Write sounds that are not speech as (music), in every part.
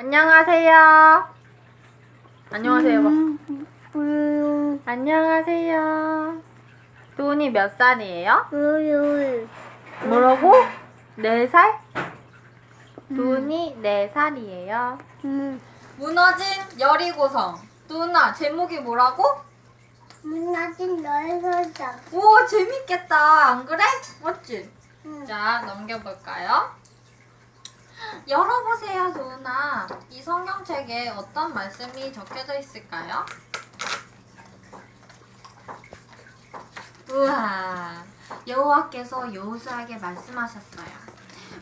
안녕하세요. 안녕하세요. 봐. 음, 안녕하세요. 도훈이 몇 살이에요? 우유. 뭐라고? 네 살? 도훈이 네 살이에요. 음, 무너진 여리고성. 도훈아, 제목이 뭐라고? 무너진 너의 소자. 우와, 재밌겠다. 안 그래? 맞지? 응. 자, 넘겨볼까요? (gasps) 열어보세요, 도훈아. 이 성경책에 어떤 말씀이 적혀져 있을까요? 우와, 여호와께서 여호수아에게 말씀하셨어요.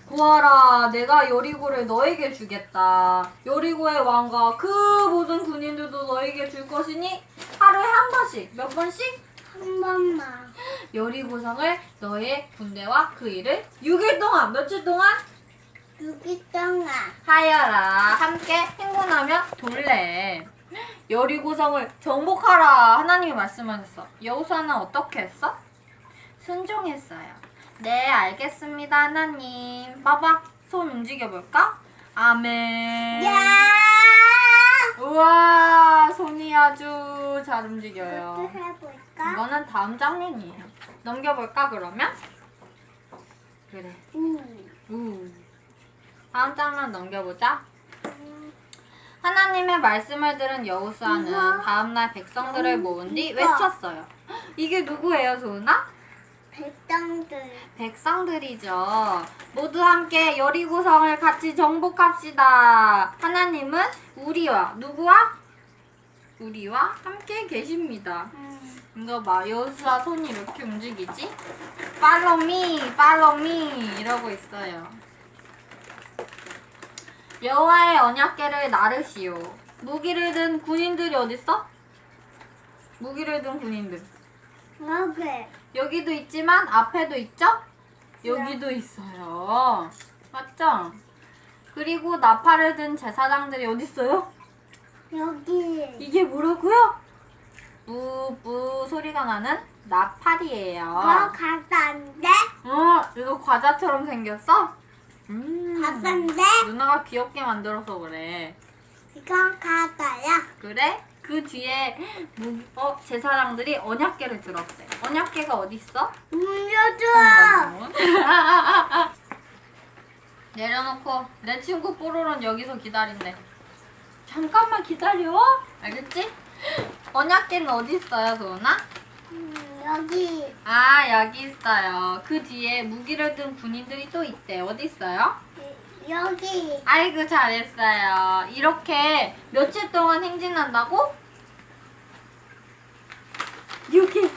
보아라, 내가 여리고를 너에게 주겠다. 여리고의 왕과 그 모든 군인들도 너에게 줄 것이니 하루에 한 번씩, 몇 번씩? 한 번만. 여리고성을 너의 군대와 그 일을 6일 동안 며칠 동안 동안. 하여라 함께 행군하며 돌래 여리고성을 정복하라 하나님이 말씀하셨어 여호수아는 어떻게 했어? 순종했어요 네 알겠습니다 하나님 봐봐 손 움직여볼까? 아멘 야! 우와 손이 아주 잘 움직여요 또 해볼까? 이거는 다음 장면이에요. 넘겨볼까 그러면? 그래. 음. 우. 다음 장면 넘겨보자. 하나님의 말씀을 들은 여호수아는. 다음날 백성들을 모은 뒤. 외쳤어요. 이게 누구예요, 소은아? 백성들. 백성들이죠. 모두 함께 여리고성을 같이 정복합시다. 하나님은 우리와 누구와? 우리와 함께 계십니다. 음. 이거 봐, 여수아 손이 이렇게 움직이지? Follow me, follow me 이러고 있어요. 여호와의 언약궤를 나르시오. 무기를 든 군인들이 어딨어? 무기를 든 군인들. 여기. 여기도 있지만 앞에도 있죠? 여기도 있어요. 맞죠? 그리고 나팔을 든 제사장들이 어딨어요? 여기. 이게 뭐라고요? 뿌뿌 소리가 나는 나팔이에요. 너 가도 안 돼? 어, 이거 과자처럼 생겼어? 음. 돼? 누나가 귀엽게 만들어서 그래. 이건 가다야. 그래? 그 뒤에 무, 어, 제사장들이 언약계를 들었대. 언약계가 어디 있어? 물려줘. 내려놓고 내 친구 뽀로로는 여기서 기다린대. 잠깐만 기다려. 알겠지? 언약계는 어디 있어요, 도훈아? 아 여기 있어요. 그 뒤에 무기를 든 군인들이 또 있대. 어디 있어요? 여기. 아이고 잘했어요. 이렇게 며칠 동안 행진한다고? 6일.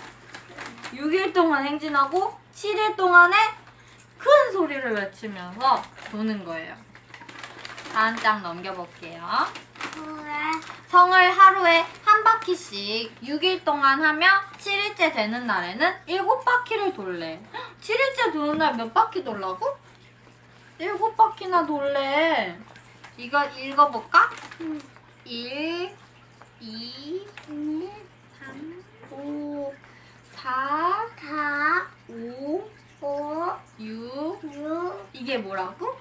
6일 동안 행진하고 7일 동안에 큰 소리를 외치면서 도는 거예요. 다음 장 넘겨볼게요. 성을 하루에 한 바퀴씩 6일 동안 하며 7일째 되는 날에는 7바퀴를 돌래. 7일째 도는 날 몇 바퀴 돌라고? 7바퀴나 돌래. 이거 읽어볼까? 음. 1, 2, 1, 3, 5, 4, 4, 5, 5, 6. 6. 이게 뭐라고?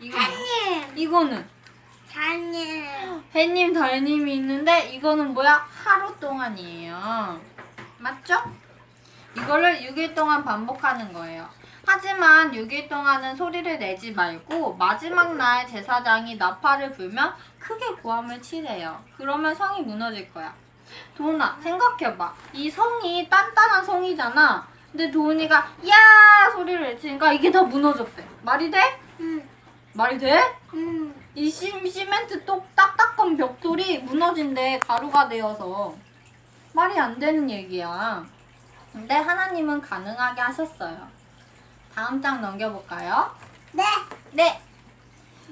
이거 뭐? 사님. 이거는 사님. 해님, 달님이 있는데 이거는 뭐야? 하루 동안이에요. 맞죠? 이거를 6일 동안 반복하는 거예요. 하지만 6일 동안은 소리를 내지 말고 마지막 날 제사장이 나팔을 불면 크게 고함을 치래요. 그러면 성이 무너질 거야. 도훈아 생각해봐. 이 성이 단단한 성이잖아. 근데 도훈이가 야 소리를 외치니까 이게 다 무너졌대. 말이 돼? 응. 말이 돼? 응. 이 시, 시멘트 똑 딱딱한 벽돌이 무너진데 가루가 되어서 말이 안 되는 얘기야. 근데 하나님은 가능하게 하셨어요. 다음 장 넘겨볼까요? 네. 네.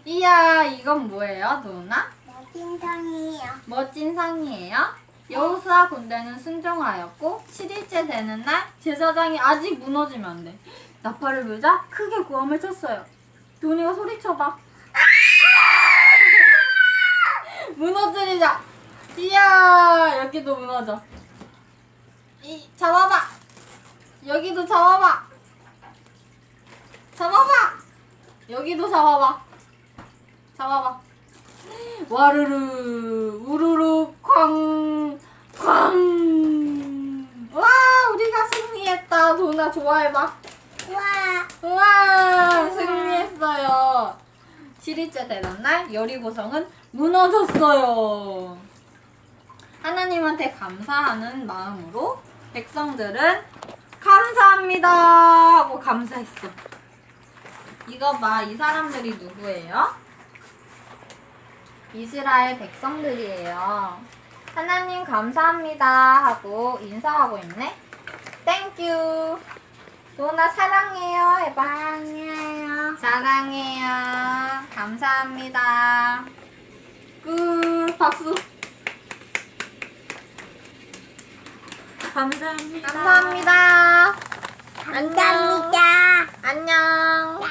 이야, 이건 뭐예요, 도훈아? 멋진 상이에요. 멋진 상이에요. 여호수아 군대는 순종하였고 7일째 되는 날 제사장이 아직 무너지면 안 돼. 나팔을 불자 크게 고함을 쳤어요. 도훈이가 소리쳐봐. (laughs) 무너뜨리자. 이야 여기도 무너져. 이 잡아봐. 여기도 잡아봐. 잡아봐. 여기도 잡아봐. 잡아봐. 와르르 우르르 쾅 쾅. 와 우리가 승리했다. 도나 좋아해봐. 와. 우와 승리했어요. 7일째 되는 날 여리고성은 무너졌어요. 하나님한테 감사하는 마음으로 백성들은 감사합니다 하고 감사했어. 이거 봐, 이 사람들이 누구예요? 이스라엘 백성들이에요. 하나님 감사합니다 하고 인사하고 있네. 땡큐. 도나 사랑해요 해봐. 사랑해요. 사랑해요. 감사합니다. 끝. 박수. 감사합니다. 감사합니다. 감사합니다. 안녕.